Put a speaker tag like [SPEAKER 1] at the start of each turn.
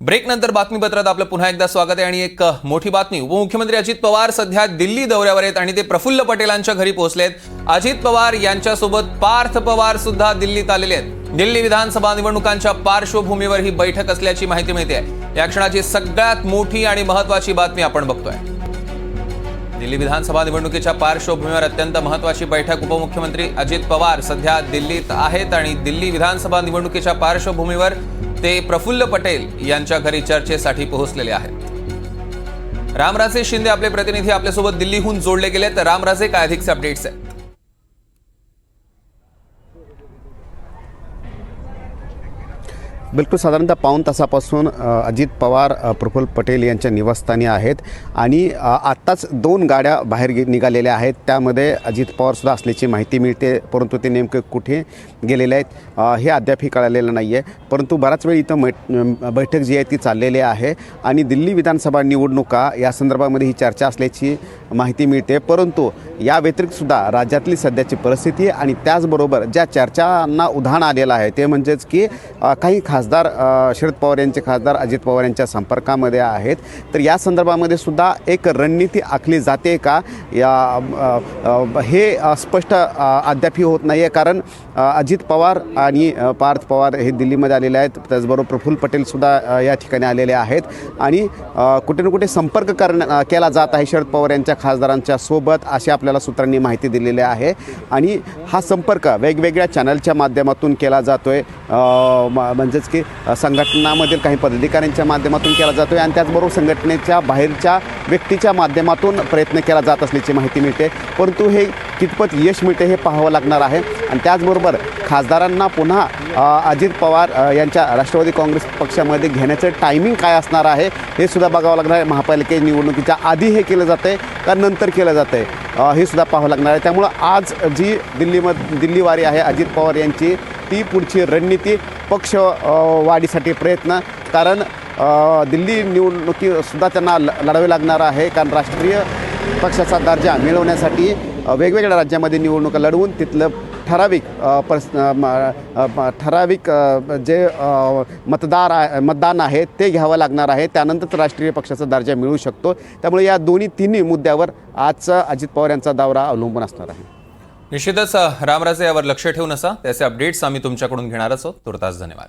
[SPEAKER 1] Break नंतर बातमीपत्रात आपलं पुन्हा एकदा स्वागत आहे आणि एक मोठी बातमी. उपमुख्यमंत्री अजित पवार सध्या दिल्ली दौऱ्यावर आहेत आणि ते प्रफुल्ल पटेलांच्या घरी पोहोचलेत अजित पवार यांच्यासोबत पार्थ पवार सुद्धा दिल्लीत आलेले आहेत. दिल्ली विधानसभा निवडणुकांच्या पार्श्वभूमीवर ही बैठक असल्याची माहिती मिळते या क्षणाची सगळ्यात मोठी आणि महत्वाची बातमी आपण बघतोय. दिल्ली विधानसभा निवडणुकीच्या पार्श्वभूमीवर अत्यंत महत्वाची बैठक उपमुख्यमंत्री अजित पवार सध्या दिल्लीत आहेत आणि दिल्ली विधानसभा निवडणुकीच्या पार्श्वभूमीवर ते प्रफुल्ल पटेल यांच्या घरी चर्चेसाठी पोहोचलेले आहेत. रामराजे शिंदे आपले प्रतिनिधी आपल्यासोबत दिल्लीहून जोडले गेले तर रामराजे काय अधिकचे अपडेट्स आहेत?
[SPEAKER 2] बिलकुल साधारणतः पाऊण तासापासून अजित पवार प्रफुल्ल पटेल यांच्या निवासस्थानी आहेत आणि आत्ताच दोन गाड्या बाहेर गे निघालेल्या आहेत. त्यामध्ये अजित पवारसुद्धा असल्याची माहिती मिळते परंतु ते नेमके कुठे गेलेले आहेत हे अद्यापही कळालेलं नाही आहे परंतु बराच वेळ इथं मै बैठक जी आहे ती चाललेली आहे आणि दिल्ली विधानसभा निवडणुका या संदर्भामध्ये ही चर्चा असल्याची माहिती मिळते. परंतु या व्यतिरिक्तसुद्धा राज्यातली सध्याची परिस्थिती आणि त्याचबरोबर ज्या चर्चांना उधाण आलेलं आहे ते म्हणजेच की काही खास खासदार शरद पवार यांचे खासदार अजित पवार यांच्या संपर्कामध्ये आहेत. तर या संदर्भामध्ये सुद्धा एक रणनीती आखली जाते का? या हे स्पष्ट अद्यापही होत नाही आहे कारण अजित पवार आणि पार्थ पवार हे दिल्लीमध्ये आलेले आहेत. त्याचबरोबर प्रफुल्ल पटेलसुद्धा या ठिकाणी आलेले आहेत. आणि कुठे ना कुठे संपर्क करणं केला जात आहे शरद पवार यांच्या खासदारांच्या सोबत अशी आपल्याला सूत्रांनी माहिती दिलेली आहे. आणि हा संपर्क वेगवेगळ्या चॅनलच्या माध्यमातून केला जातो आहे म्हणजेच की संघटनामधील काही पदाधिकाऱ्यांच्या माध्यमातून केला जातो आहे आणि त्याचबरोबर संघटनेच्या बाहेरच्या व्यक्तीच्या माध्यमातून प्रयत्न केला जात असल्याची माहिती मिळते. परंतु हे कितपत यश मिळते हे पाहावं लागणार आहे. आणि त्याचबरोबर खासदारांना पुन्हा अजित पवार यांच्या राष्ट्रवादी काँग्रेस पक्षामध्ये घेण्याचं टायमिंग काय असणार आहे हे सुद्धा बघावं लागणार आहे. महापालिके निवडणुकीच्या आधी हे केलं जातं आहे का नंतर केलं जातं आहे हे सुद्धा पाहावं लागणार आहे. त्यामुळं आज जी दिल्लीमध दिल्लीवारी आहे अजित पवार यांची ती पुढची रणनीती पक्ष वाढीसाठी प्रयत्न. कारण दिल्ली निवडणुकीसुद्धा त्यांना ल लढावे लागणार आहे. कारण राष्ट्रीय पक्षाचा दर्जा मिळवण्यासाठी वेगवेगळ्या राज्यामध्ये निवडणुका लढवून तिथलं ठराविक अ, परस म- ठराविक जे मतदार आहे मतदान आहे ते घ्यावं लागणार आहे. त्यानंतरच राष्ट्रीय पक्षाचा दर्जा मिळू शकतो. त्यामुळे या दोन्ही तिन्ही मुद्द्यावर आजचा अजित पवार यांचा दौरा अवलंबून असणार आहे.
[SPEAKER 1] निश्चितच रामराजे यावर लक्ष ठेवून असा. त्याचे अपडेट्स आम्ही तुमच्याकडून घेणारच आहोत तुर्तास धन्यवाद.